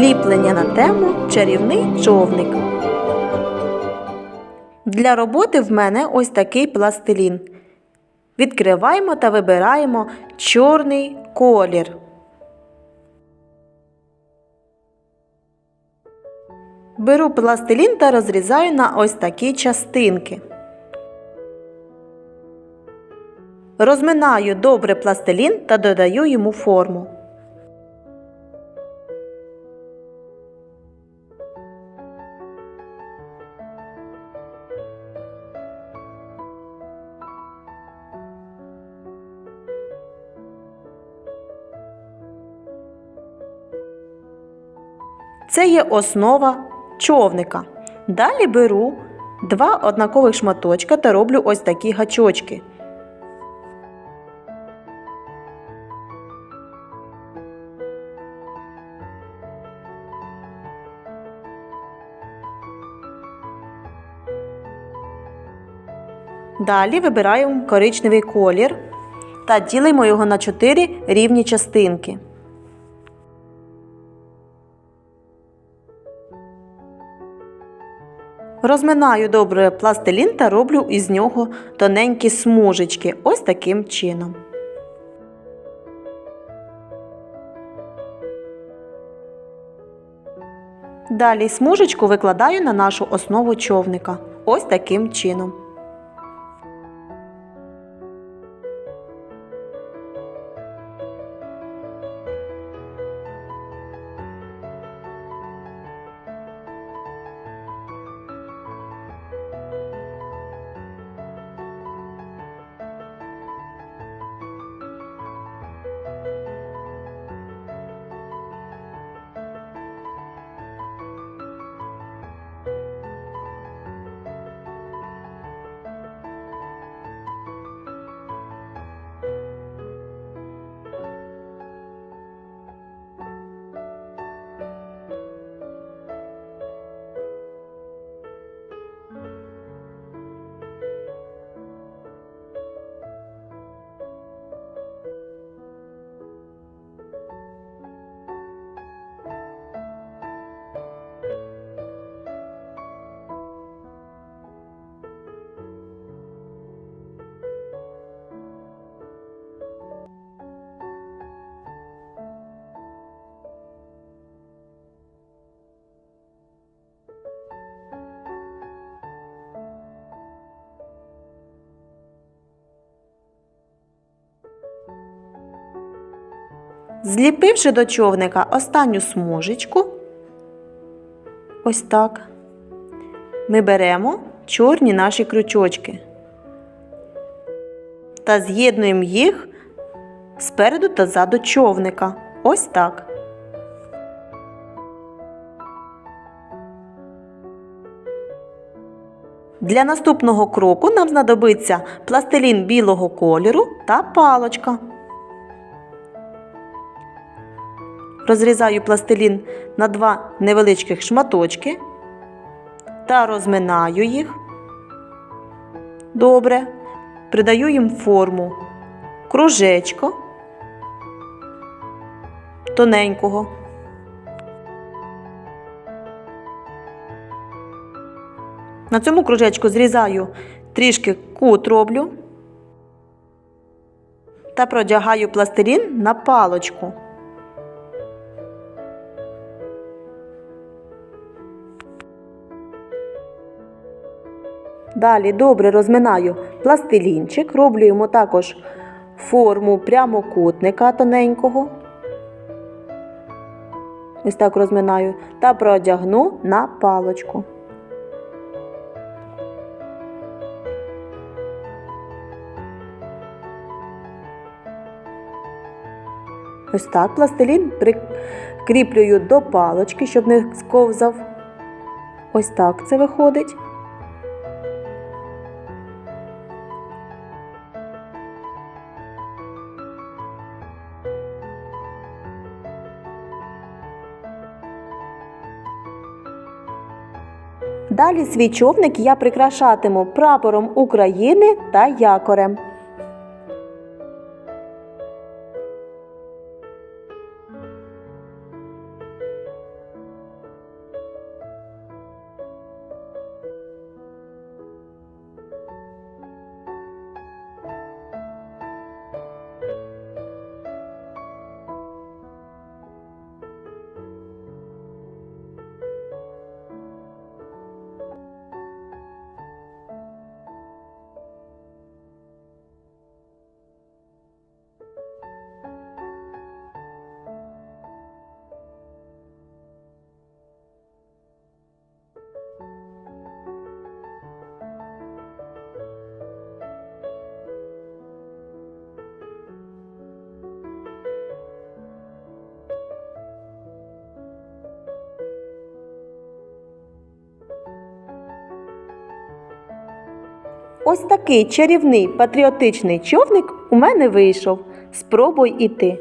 Ліплення на тему Чарівний човник. Для роботи в мене ось такий пластилін. Відкриваємо та вибираємо чорний колір. Беру пластилін та розрізаю на ось такі частинки. Розминаю добре пластилін та додаю йому форму. Це є основа човника. Далі беру два однакових шматочка та роблю ось такі гачочки. Далі вибираємо коричневий колір та ділимо його на 4 рівні частинки. Розминаю добре пластилін та роблю із нього тоненькі смужечки ось таким чином. Далі смужечку викладаю на нашу основу човника ось таким чином. Зліпивши до човника останню смужечку, ось так, ми беремо чорні наші крючочки та з'єднуємо їх спереду та ззаду човника. Ось так. Для наступного кроку нам знадобиться пластилін білого кольору та палочка. Розрізаю пластилін на два невеличких шматочки та розминаю їх. Добре. Придаю їм форму кружечко тоненького. На цьому кружечку зрізаю трішки кут роблю та продягаю пластилін на палочку. Далі добре розминаю пластилінчик, роблю йому також форму прямокутника тоненького. Ось так розминаю та продягну на палочку. Ось так пластилін прикріплюю до палочки, щоб не сковзав. Ось так це виходить. Далі свій човник я прикрашатиму прапором України та якорем. Ось такий чарівний патріотичний човник у мене вийшов. Спробуй і ти.